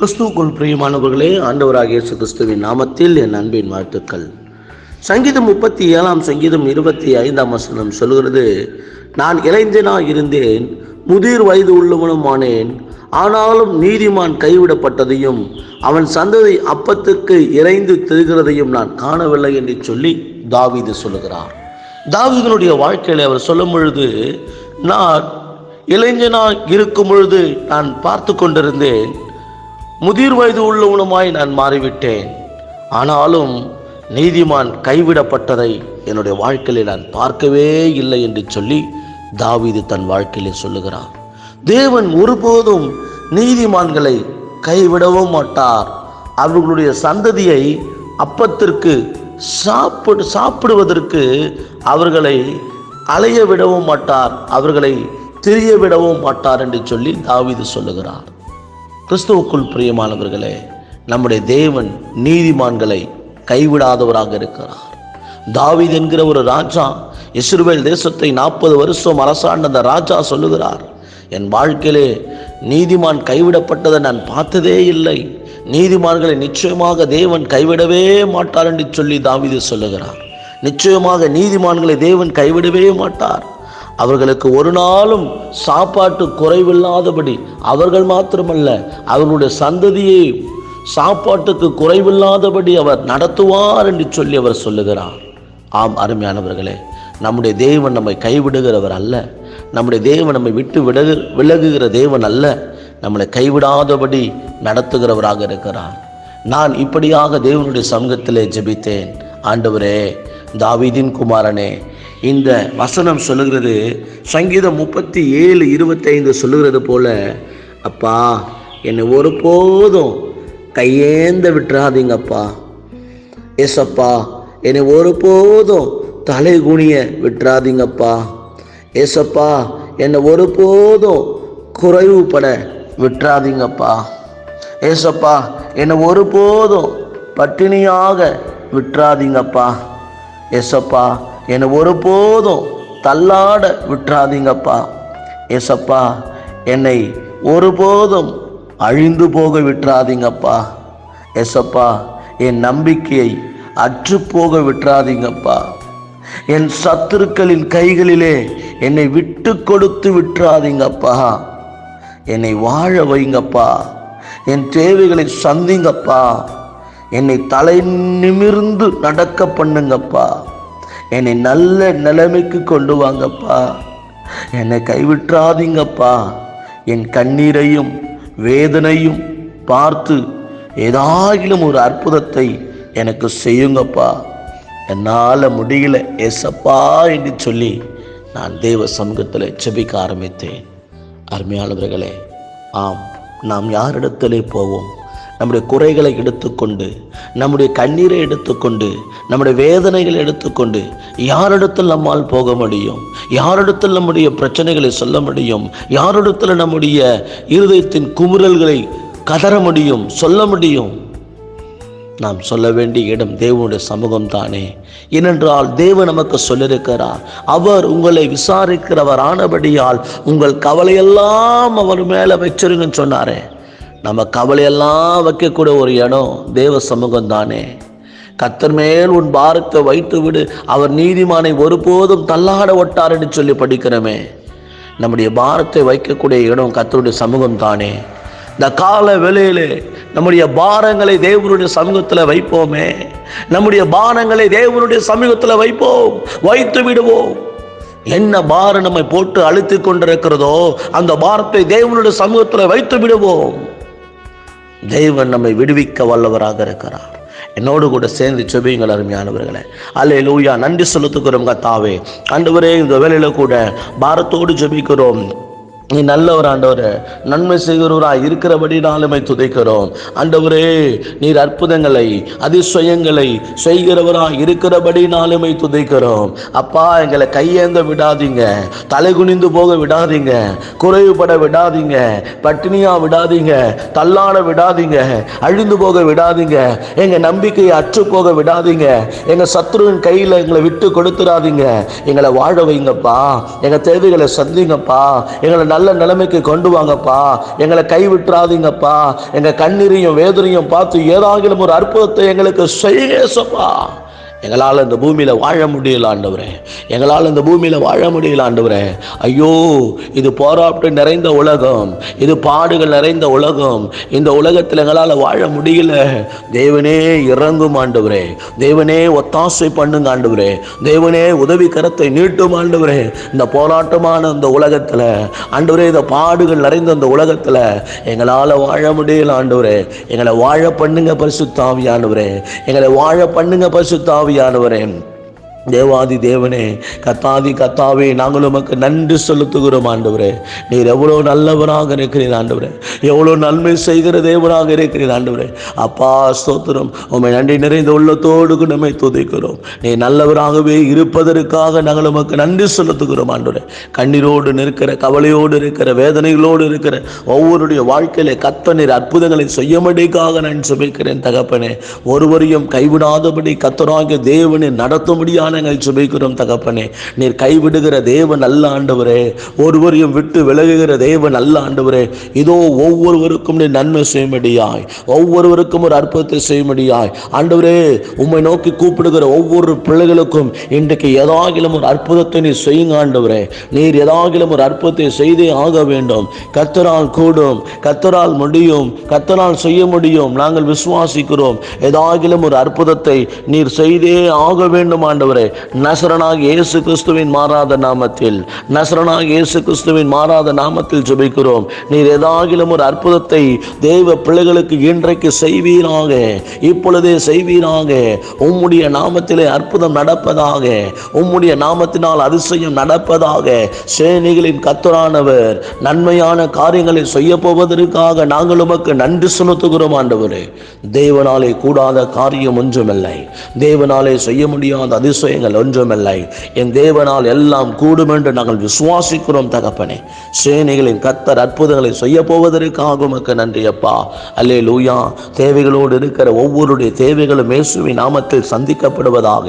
கிறிஸ்துவுக்குள் பிரியமானவர்களே ஆண்டவராக இயேசு கிறிஸ்துவின் நாமத்தில் என் அன்பின் வாழ்த்துக்கள். சங்கீதம் முப்பத்தி ஏழாம் சங்கீதம் இருபத்தி ஐந்தாம் வசனம் சொல்கிறது நான் இளைஞனாக இருந்தேன் முதிர் வயது உள்ளவனுமானேன். ஆனாலும் நீதிமான் கைவிடப்பட்டதையும் அவன் சந்ததி அப்பத்துக்கு இறைந்து திரிகிறதையும் நான் காணவில்லை என்று சொல்லி தாவிது சொல்லுகிறார். தாவிதனுடைய வாழ்க்கையில் அவர் சொல்லும் பொழுது நான் இளைஞனாக இருக்கும் பொழுது நான் பார்த்து கொண்டிருந்தேன் முதிர் வயது உள்ளவனுமாய் நான் மாறிவிட்டேன். ஆனாலும் நீதிமான் கைவிடப்பட்டதை என்னுடைய வாழ்க்கையில் நான் பார்க்கவே இல்லை என்று சொல்லி தாவீது தன் வாழ்க்கையிலே சொல்லுகிறார். தேவன் ஒருபோதும் நீதிமான்களை கைவிடவும் மாட்டார். அவர்களுடைய சந்ததியை அப்பத்திற்கு சாப்பிடு சாப்பிடுவதற்கு அவர்களை அலைய விடவும் மாட்டார். அவர்களை திரிய விடவும் மாட்டார் என்று சொல்லி தாவீது சொல்லுகிறார். கிறிஸ்துவுக்குள் பிரியமானவர்களே நம்முடைய தேவன் நீதிமான்களை கைவிடாதவராக இருக்கிறார். தாவீது என்கிற ஒரு ராஜா இஸ்ரவேல் தேசத்தை நாற்பது வருஷம் அரசாண்ட அந்த ராஜா சொல்லுகிறார் என் வாழ்க்கையிலே நீதிமான் கைவிடப்பட்டதை நான் பார்த்ததே இல்லை. நீதிமான்களை நிச்சயமாக தேவன் கைவிடவே மாட்டார் என்று சொல்லி தாவீது சொல்லுகிறார். நிச்சயமாக நீதிமான்களை தேவன் கைவிடவே மாட்டார். அவர்களுக்கு ஒரு நாளும் சாப்பாட்டு குறைவில்லாதபடி அவர்கள் மாத்திரமல்ல அவர்களுடைய சந்ததியை சாப்பாட்டுக்கு குறைவில்லாதபடி அவர் நடத்துவார் என்று சொல்லி அவர் சொல்லுகிறார். ஆம் அருமையானவர்களே நம்முடைய தேவன் நம்மை கைவிடுகிறவர் அல்ல. நம்முடைய தேவன் நம்மை விட்டு விலகு விலகுகிற தேவன் அல்ல. நம்மளை கைவிடாதபடி நடத்துகிறவராக இருக்கிறார். நான் இப்படியாக தேவனுடைய சமூகத்திலே ஜெபித்தேன். ஆண்டவரே தாவீதின் குமாரனே இந்த வசனம் சொல்லுகிறது. சங்கீதம் முப்பத்தி ஏழு இருபத்தைந்து சொல்லுகிறது போல அப்பா என்னை ஒருபோதும் கையேந்த விட்டுறாதீங்கப்பா. ஏசப்பா என்னை ஒருபோதும் தலை குனிய விட்டுறாதீங்கப்பா. ஏசப்பா என்னை ஒருபோதும் குறைவுபட விட்டுறாதீங்கப்பா. ஏசப்பா என்னை ஒருபோதும் பட்டினியாக விட்டுறாதீங்கப்பா. ஏசப்பா என்னை ஒருபோதும் தள்ளாட விட்டுறாதீங்கப்பா. ஏசப்பா என்னை ஒருபோதும் அழிந்து போக விட்டுறாதீங்கப்பா. எசப்பா என் நம்பிக்கையை அற்று போக விட்டுறாதீங்கப்பா. என் சத்துருக்களின் கைகளிலே என்னை விட்டு கொடுத்து விட்டுறாதீங்கப்பா. என்னை வாழ வைங்கப்பா. என் தேவைகளை சந்திங்கப்பா. என்னை தலை நிமிர்ந்து நடக்க பண்ணுங்கப்பா. என்னை நல்ல நிலைமைக்கு கொண்டு வாங்கப்பா. என்னை கைவிட்டுறாதீங்கப்பா. என் கண்ணீரையும் வேதனையும் பார்த்து ஏதாகிலும் ஒரு அற்புதத்தை எனக்கு செய்யுங்கப்பா. என்னால் முடியல ஏசப்பா என்று சொல்லி நான் தேவ சமூகத்தில் செபிக்க ஆரம்பித்தேன். அருமையானவர்களே ஆம் நாம் யாரிடத்திலே போவோம்? நம்முடைய குறைகளை எடுத்துக்கொண்டு நம்முடைய கண்ணீரை எடுத்துக்கொண்டு நம்முடைய வேதனைகளை எடுத்துக்கொண்டு யாரிடத்தில் நம்மால் போக முடியும்? யாரிடத்தில் நம்முடைய பிரச்சனைகளை சொல்ல முடியும்? யாரிடத்தில் நம்முடைய இருதயத்தின் குமுறல்களை கதற முடியும் சொல்ல முடியும்? நாம் சொல்ல வேண்டிய இடம் தேவனுடைய சமூகம் தானே ஏனென்றால் தேவன் நமக்கு சொல்லியிருக்கிறார் அவர் உங்களை விசாரிக்கிறவர் ஆனபடியால் உங்கள் கவலையெல்லாம் அவர் மேலே வச்சிருங்கன்னு சொன்னாரே. நம்ம கவலையெல்லாம் வைக்கக்கூடிய ஒரு இடம் தேவ சமூகம் தானே. கத்தர் மேல் உன் பாரத்தை வைத்து விடு. அவர் நீதிமானை ஒருபோதும் தள்ளாட ஒட்டார் என்று சொல்லி படிக்கிறோமே. நம்முடைய பாரத்தை வைக்கக்கூடிய இடம் கத்தருடைய சமூகம் தானே. இந்த கால வேளையிலே நம்முடைய பாரங்களை தேவனுடைய சமூகத்தில் வைப்போமே. நம்முடைய பாரங்களை தேவனுடைய சமூகத்தில் வைப்போம். வைத்து விடுவோம். என்ன பாரம் நம்மை போட்டு அழுத்தி கொண்டிருக்கிறதோ அந்த பாரத்தை தேவனுடைய சமூகத்தில் வைத்து விடுவோம். தேவன் நம்மை விடுவிக்க வல்லவராக இருக்கிறார். என்னோடு கூட சேர்ந்து செபியுங்கள் அருமையானவர்களே. அல்லே லூயா நன்றி செலுத்துக்கிறோம் கத்தாவே. ஆண்டவரே இந்த வேலையில் கூட பாரத்தோடு ஜெபிக்கிறோம். நீ நல்லவர் ஆண்டவர் நன்மை செய்கிறவராக இருக்கிறபடி நாளுமை துதைக்கிறோம். ஆண்டவரே நீர் அற்புதங்களை அதிசயங்களை செய்கிறவராக இருக்கிறபடி நாளுமை துதைக்கிறோம். அப்பா எங்களை கையேந்த விடாதீங்க தலை குனிந்து போக விடாதீங்க குறைவுபட விடாதீங்க பட்டினியா விடாதீங்க தள்ளாட விடாதீங்க அழிந்து போக விடாதீங்க எங்க நம்பிக்கையை அற்று போக விடாதீங்க எங்க சத்ருவின் கையில் எங்களை விட்டு கொடுத்துடாதீங்க எங்களை வாழ வைங்கப்பா எங்க தேவைகளை சந்திங்கப்பா எங்களை நல்ல நிலைமைக்கு கொண்டு வாங்கப்பா. எங்களை கைவிட்டுறாதீங்கப்பா. எங்க கண்ணீரையும் வேதனையும் பார்த்து ஏதாகிலும் ஒரு அற்புதத்தை எங்களுக்கு செய்யப்பா எங்களால் இந்த பூமியில் வாழ முடியல ஆண்டவரே. எங்களால் இந்த பூமியில் வாழ முடியல ஆண்டவரே. ஐயோ இது போராட்டம் நிறைந்த உலகம். இது பாடுகள் நிறைந்த உலகம். இந்த உலகத்தில் எங்களால் வாழ முடியல. தேவனே இறங்கும் ஆண்டவரே. தேவனே ஒத்தாசை பண்ணுங்க ஆண்டவரே. தேவனே உதவி கரத்தை நீட்டும் ஆண்டவரே. இந்த போராட்டமான இந்த உலகத்தில் ஆண்டவரே இந்த பாடுகள் நிறைந்த இந்த உலகத்தில் எங்களால் வாழ முடியல ஆண்டவரே. எங்களை வாழ பண்ணுங்க பரிசுத்தாவியானவரே எங்களை வாழ பண்ணுங்க ஆவியானவரே தேவாதி தேவனே கத்தாதி கத்தாவே நாங்கள் உமக்கு நன்றி செலுத்துகிறோம் ஆண்டவரே. நீர் எவ்வளோ நல்லவராக இருக்கிறீர் ஆண்டவரே. எவ்வளோ நன்மை செய்கிற தேவனாக இருக்கிறீர் ஆண்டவரே. அப்பா ஸ்தோத்திரம். உண்மை நன்றி நிறைந்த உள்ளத்தோடு நம்மை துதிக்கிறோம். நீ நல்லவராகவே இருப்பதற்காக நாங்கள் உமக்கு நன்றி செலுத்துகிறோம் ஆண்டவரே. கண்ணீரோடு நிற்கிற கவலையோடு இருக்கிற வேதனைகளோடு இருக்கிற ஒவ்வொருடைய வாழ்க்கையில கத்த நீர் அற்புதங்களை செய்யும்படிக்காக நான் சுமைக்கிறேன் தகப்பனே. ஒருவரையும் கைவிடாதபடி கத்தராகிய தேவனை நடத்தும்படியான நாங்கள் சுமைக்கிறோம் தகப்பனே. நீர் கைவிடுகிற தேவ நல்ல ஆண்டவரே. ஒருவரையும் விட்டு விலகுகிற தேவ நல்ல ஆண்டவரே. இதோ ஒவ்வொருவருக்கும் நீ நன்மை செய்யும்படியாய். ஒவ்வொருவருக்கும் ஒரு அற்புதத்தை செய்யும்படியாய். ஆண்டவரே உம்மை நோக்கி கூப்பிடுகிற ஒவ்வொரு பிள்ளைகளுக்கும் இன்றைக்கு ஏதாகிலும் ஒரு அற்புதத்தை நீ செய்யுங்க ஆண்டவரே. நீர் ஏதாகிலும் ஒரு அற்புதத்தை செய்தே ஆக வேண்டும். கத்தரால் கூடும் கத்தரால் முடியும் கத்தரால் செய்ய முடியும். நாங்கள் விசுவாசிக்கிறோம். ஏதாகிலும் ஒரு அற்புதத்தை நீர் செய்தே ஆக வேண்டும் ஆண்டவரே. நசரனாக இயேசு கிறிஸ்துவின் மாறாத நாமத்தில் நசரனாக இயேசு கிறிஸ்துவின் மாறாத நாமத்தில் ஜெபிக்கிறோம். நீர் ஏதாகிலும் ஒரு அற்புதத்தை தெய்வ பிள்ளைகளுக்கு இன்றைக்கு செய்வீராக. இப்பொழுதே செய்வீராக. உம்முடைய நாமத்திலே அற்புதம் நடப்பதாக. உம்முடைய நாமத்தினால் அதிசயம் நடப்பதாக. சேனைகளின் கத்தரானவர் நன்மையான காரியங்களை செய்ய போவதற்காக நாங்கள் உமக்கு நன்றி செலுத்துகிறோம் ஆண்டவரே. தேவனாலே கூடாத காரியம் ஒன்றுமில்லை. தேவனாலே செய்ய முடியாத அதிசயம் அதிசயங்கள் ஒன்றுமில்லை. என் தேவனால் எல்லாம் கூடும் என்று நாங்கள் விசுவாசிக்கிறோம் தகப்பனே. சேனைகளின் கத்தர் அற்புதங்களை செய்ய போவதற்காக உமக்கு நன்றி அப்பா. அல்லே லூயா தேவைகளோடு இருக்கிற ஒவ்வொருடைய தேவைகளும் இயேசுவின் நாமத்தில் சந்திக்கப்படுவதாக.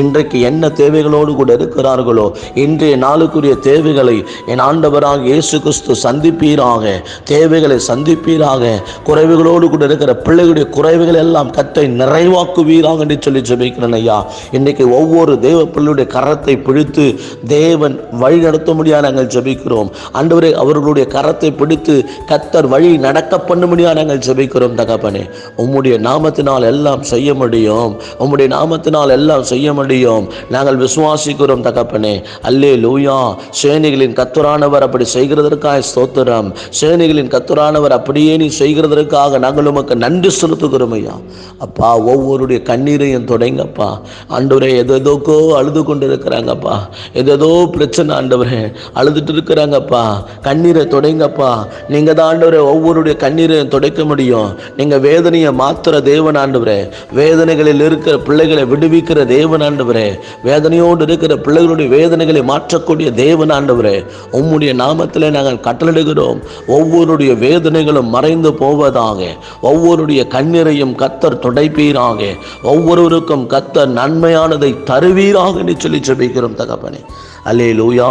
இன்றைக்கு என்ன தேவைகளோடு கூட இருக்கிறார்களோ இன்றைய நாளுக்குரிய தேவைகளை என் ஆண்டவராக இயேசு கிறிஸ்து சந்திப்பீராக. தேவைகளை சந்திப்பீராக. குறைவுகளோடு கூட இருக்கிற பிள்ளைகளுடைய குறைவுகள் எல்லாம் கத்தை நிறைவாக்குவீராக என்று சொல்லி ஜெபிக்கிறேன் ஐயா. இன்றைக்கு ஒவ்வொரு ஒவ்வொரு தேவ பிள்ளையுடைய கரத்தை பிடித்து தேவன் வழி நடத்த முடியாது நாங்கள் ஜெபிக்கிறோம். ஆண்டவரே அவர்களுடைய கரத்தை பிடித்து கத்தர் வழி நடக்க பண்ணும்படியாக நாங்கள் ஜெபிக்கிறோம் தகப்பனே. உம்முடைய நாமத்தினால் எல்லாம் செய்ய முடியும். உம்முடைய நாமத்தினால் எல்லாம் செய்ய முடியும். நாங்கள் விசுவாசிக்கிறோம் தகப்பனே. அல்லே லூயா சேனைகளின் கத்துரானவர் அப்படி செய்கிறதற்காக ஸ்தோத்திரம். சேனைகளின் கத்துரானவர் அப்படியே நீ செய்கிறதற்காக நாங்கள் உமக்கு நன்றி செலுத்துகிறோம் ஐயா. அப்பா ஒவ்வொருடைய கண்ணீரையும் தொடங்கப்பா. ஆண்டவரே எதோக்கோ அழுது கொண்டு இருக்கிறாங்கப்பா எதோ பிரச்சனை ஆண்டவரே அழுதுட்டு இருக்கிறாங்கப்பா. கண்ணீரை தொடங்கப்பா. நீங்க தான் ஆண்டவரே ஒவ்வொருடைய கண்ணீரையும் துடைக்க முடியும். நீங்க வேதனையை மாத்துற தேவன் ஆண்டவரே. வேதனைகளில் இருக்கிற பிள்ளைகளை விடுவிக்கிற தேவன் ஆண்டவரே. வேதனையோடு இருக்கிற பிள்ளைகளுடைய வேதனைகளை மாற்றக்கூடிய தேவன் ஆண்டவரே. உம்முடைய நாமத்தில் நாங்கள் கட்டளிடுகிறோம் ஒவ்வொருடைய வேதனைகளும் மறைந்து போவதாக. ஒவ்வொருடைய கண்ணீரையும் கத்தர் துடைப்பீராக. ஒவ்வொருவருக்கும் கத்தர் நன்மையானதை தருவீராக என்று சொல்லி ஜெபிக்கிறோம் தகப்பனே. அல்லே லூயா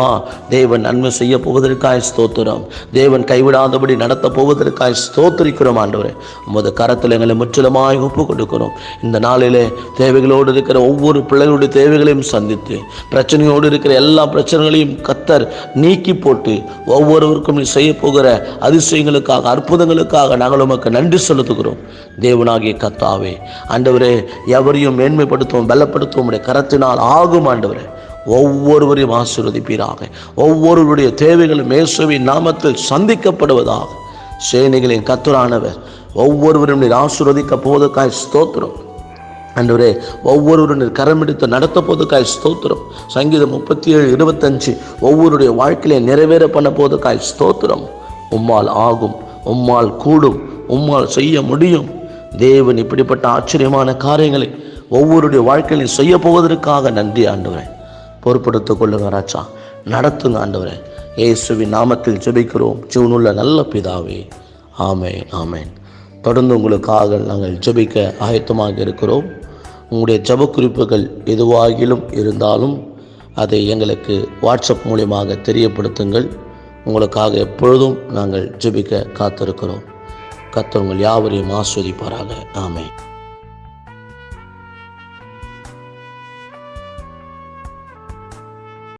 தேவன் நன்மை செய்ய போவதற்காய் ஸ்தோத்திரம். தேவன் கைவிடாதபடி நடத்த போவதற்காய் ஸ்தோத்திரிக்கிறோம் ஆண்டவரே. உமது கரத்தில் எங்களை முற்றிலுமாய் ஒப்பு கொடுக்கிறோம். இந்த நாளிலே தேவைகளோடு இருக்கிற ஒவ்வொரு பிள்ளைகளுடைய தேவைகளையும் சந்தித்து பிரச்சனையோடு இருக்கிற எல்லா பிரச்சனைகளையும் கத்தர் நீக்கி போட்டு ஒவ்வொருவருக்கும் நீ செய்ய போகிற அதிசயங்களுக்காக அற்புதங்களுக்காக நாங்கள் உமக்கு நன்றி செலுத்துகிறோம். தேவனாகிய கத்தாவே ஆண்டவரே எவரையும் மேன்மைப்படுத்தவும் பலப்படுத்தவும் உடைய கரத்தினால் ஆகும் ஆண்டவரே. ஒவ்வொருவரையும் ஆசீர்வதிப்பீராக. ஒவ்வொருவருடைய தேவைகளும் இயேசுவின் நாமத்தில் சந்திக்கப்படுவதாக. சேனைகளின் கத்துரானவர் ஒவ்வொருவரும் நீர் ஆசீர்வதிக்க போவதற்காய் ஸ்தோத்திரம். அன்றுவரே ஒவ்வொருவரும் நீர் கரமெடுத்து நடத்த போவதற்காய் ஸ்தோத்திரம். சங்கீதம் முப்பத்தி ஏழு இருபத்தஞ்சு ஒவ்வொருடைய வாழ்க்கையிலே நிறைவேற பண்ண போவதற்காய் ஸ்தோத்திரம். உம்மால் ஆகும் உம்மால் கூடும் உம்மால் செய்ய முடியும். தேவன் இப்படிப்பட்ட ஆச்சரியமான காரியங்களை ஒவ்வொருடைய வாழ்க்கையிலும் செய்ய போவதற்காக நன்றி ஆண்டுகிறேன் பொறுப்படுத்திக் கொள்ளுங்க ராஜா. நடத்துங்க ஆண்டவரே. இயேசுவின் நாமத்தில் ஜெபிக்கிறோம். ஜீவனுள்ள நல்ல பிதாவே. ஆமேன் ஆமேன். தொடர்ந்து உங்களுக்காக நாங்கள் ஜெபிக்க ஆயத்தமாக இருக்கிறோம். உங்களுடைய ஜப குறிப்புகள் எதுவாகிலும் இருந்தாலும் அதை எங்களுக்கு வாட்ஸ்அப் மூலியமாக தெரியப்படுத்துங்கள். உங்களுக்காக எப்பொழுதும் நாங்கள் ஜெபிக்க காத்திருக்கிறோம். கத்தவங்கள் யாவரையும் ஆஸ்வதிப்பாராக. ஆமென்.